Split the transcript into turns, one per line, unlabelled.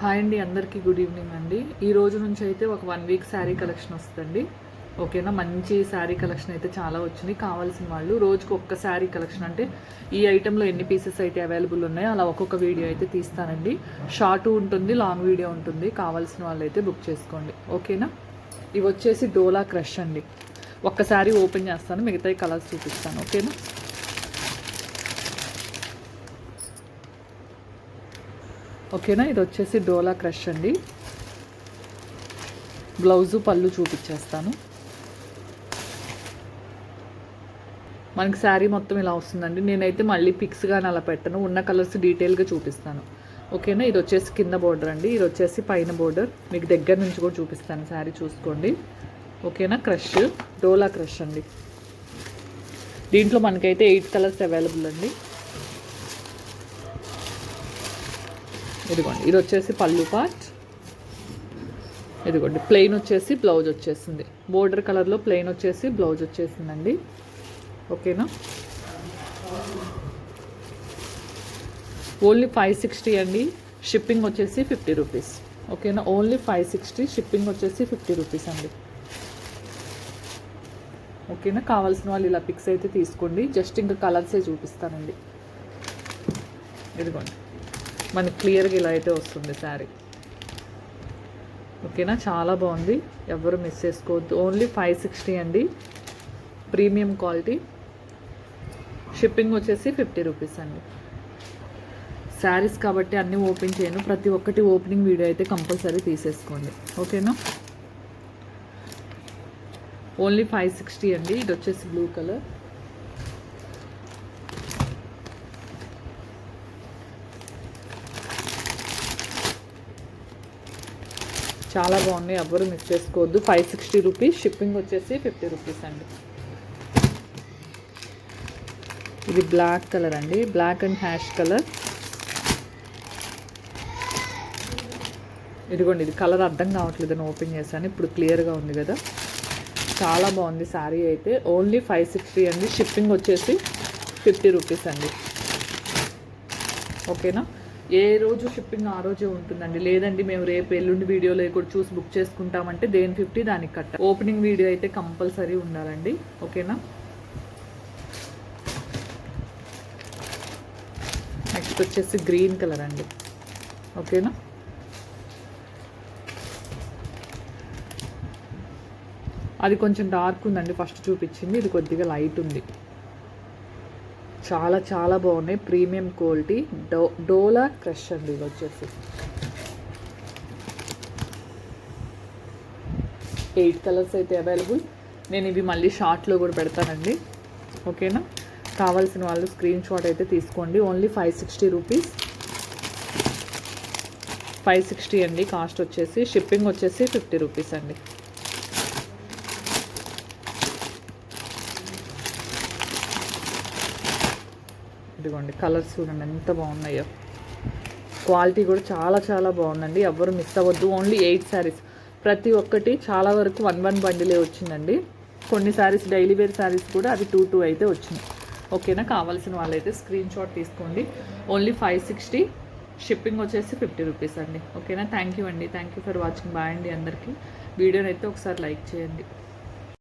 Hi అండి అందరికీ good evening అండి. ఈ రోజు నుంచి అయితే ఒక వన్ వీక్ శారీ కలెక్షన్ వస్తుందండి. ఓకేనా? మంచి శారీ కలెక్షన్ అయితే చాలా వచ్చింది. కావాల్సిన వాళ్ళు రోజుకు ఒక్క శారీ కలెక్షన్ అంటే ఈ ఐటెంలో ఎన్ని పీసెస్ అయితే అవైలబుల్ ఉన్నాయో అలా ఒక్కొక్క వీడియో అయితే తీస్తానండి. షార్ట్ ఉంటుంది లాంగ్ వీడియో ఉంటుంది. కావాల్సిన వాళ్ళు అయితే బుక్ చేసుకోండి. ఓకేనా? ఇవి వచ్చేసి డోలా క్రష్ అండి. ఒక్కసారి ఓపెన్ చేస్తాను మిగతా కలర్స్ చూపిస్తాను. ఓకేనా? ఓకేనా? ఇది వచ్చేసి డోలా క్రష్ అండి. బ్లౌజు పళ్ళు చూపించేస్తాను మనకి శారీ మొత్తం ఇలా వస్తుందండి. నేనైతే మళ్ళీ పిక్స్గా అలా పెట్టను. ఉన్న కలర్స్ డీటెయిల్గా చూపిస్తాను. ఓకేనా? ఇది వచ్చేసి కింద బోర్డర్ అండి. ఇది వచ్చేసి పైన బోర్డర్. మీకు దగ్గర నుంచి కూడా చూపిస్తాను శారీ చూసుకోండి. ఓకేనా? క్రష్. డోలా క్రష్ అండి. దీంట్లో మనకైతే ఎయిట్ కలర్స్ అవైలబుల్ అండి. ఇదిగోండి ఇది వచ్చేసి పళ్ళు పార్ట్ ఇదిగోండి ప్లెయిన్ వచ్చేసి బ్లౌజ్ వచ్చేసింది. బోర్డర్ కలర్లో ప్లెయిన్ వచ్చేసి బ్లౌజ్ వచ్చేసిందండి. ఓకేనా? ఓన్లీ ఫైవ్ సిక్స్టీ అండి. షిప్పింగ్ వచ్చేసి ఫిఫ్టీ రూపీస్ ఓకేనా? ఓన్లీ ఫైవ్ సిక్స్టీ షిప్పింగ్ వచ్చేసి ఫిఫ్టీ రూపీస్ అండి. ఓకేనా? కావాల్సిన వాళ్ళు ఇలా పిక్స్ అయితే తీసుకోండి. జస్ట్ ఇంకా కలర్సే చూపిస్తానండి. ఇదిగోండి. మనకి క్లియర్గా ఇలా అయితే వస్తుంది శారీ. ఓకేనా? చాలా బాగుంది. ఎవరు మిస్ చేసుకోవద్దు. ఓన్లీ ఫైవ్ సిక్స్టీ అండి. Premium quality. షిప్పింగ్ వచ్చేసి ఫిఫ్టీ రూపీస్ అండి. శారీస్ కాబట్టి అన్నీ ఓపెన్ చేయను. ప్రతి ఒక్కటి ఓపెనింగ్ వీడియో అయితే కంపల్సరీ తీసేసుకోండి. ఓకేనా? ఓన్లీ ఫైవ్ సిక్స్టీ అండి. ఇది వచ్చేసి బ్లూ కలర్. చాలా బాగున్నాయి. ఎవ్వరు మిస్ చేసుకోవద్దు. ఫైవ్ సిక్స్టీ రూపీస్ షిప్పింగ్ వచ్చేసి ఫిఫ్టీ రూపీస్ అండి. ఇది బ్లాక్ కలర్ అండి. బ్లాక్ అండ్ హ్యాష్ కలర్ ఇదిగోండి ఇది కలర్ అర్థం కావట్లేదు. నేను ఓపెన్ చేశాను. ఇప్పుడు క్లియర్గా ఉంది కదా. చాలా బాగుంది శారీ అయితే. ఓన్లీ ఫైవ్ సిక్స్టీ అండి. షిప్పింగ్ వచ్చేసి ఫిఫ్టీ రూపీస్ అండి. ఓకేనా ఏ రోజు షిప్పింగ్ ఆ రోజే ఉంటుందండి. లేదండి మేము రేపు ఎల్లుండి వీడియోలో కూడా చూసి బుక్ చేసుకుంటామంటే దేని ఫిఫ్టీ దానికి కట్ట. ఓపెనింగ్ వీడియో అయితే కంపల్సరీ ఉండాలండి. ఓకేనా? నెక్స్ట్ వచ్చేసి గ్రీన్ కలర్ అండి. ఓకేనా? అది కొంచెం డార్క్ ఉందండి ఫస్ట్ చూపించింది. ఇది కొద్దిగా లైట్ ఉంది. చాలా చాలా బాగున్నాయి. Premium quality. డో డోలా క్రష్ అండి ఇది వచ్చేసి. ఎయిట్ కలర్స్ అయితే అవైలబుల్. నేను ఇవి మళ్ళీ షార్ట్లో కూడా పెడతానండి. ఓకేనా? కావాల్సిన వాళ్ళు స్క్రీన్ షాట్ అయితే తీసుకోండి. Only five sixty rupees. Five sixty అండి. కాస్ట్ వచ్చేసి షిప్పింగ్ వచ్చేసి ఫిఫ్టీ రూపీస్ అండి. ఇదిగోండి కలర్స్ చూడండి ఎంత బాగున్నాయో. క్వాలిటీ కూడా చాలా చాలా బాగుందండి. ఎవరు మిస్ అవ్వద్దు. Only eight saris. ప్రతి ఒక్కటి చాలా వరకు వన్ వన్ బండిలే వచ్చిందండి. కొన్ని శారీస్ డైలీ వేర్ శారీస్ కూడా అది టూ టూ అయితే వచ్చినాయి ఓకేనా? కావాల్సిన వాళ్ళైతే స్క్రీన్ షాట్ తీసుకోండి. Only five sixty. షిప్పింగ్ వచ్చేసి ఫిఫ్టీ రూపీస్ అండి. ఓకేనా? థ్యాంక్ యూ అండి. Thank you for watching. Bye అండి అందరికీ. వీడియోని అయితే ఒకసారి లైక్ చేయండి.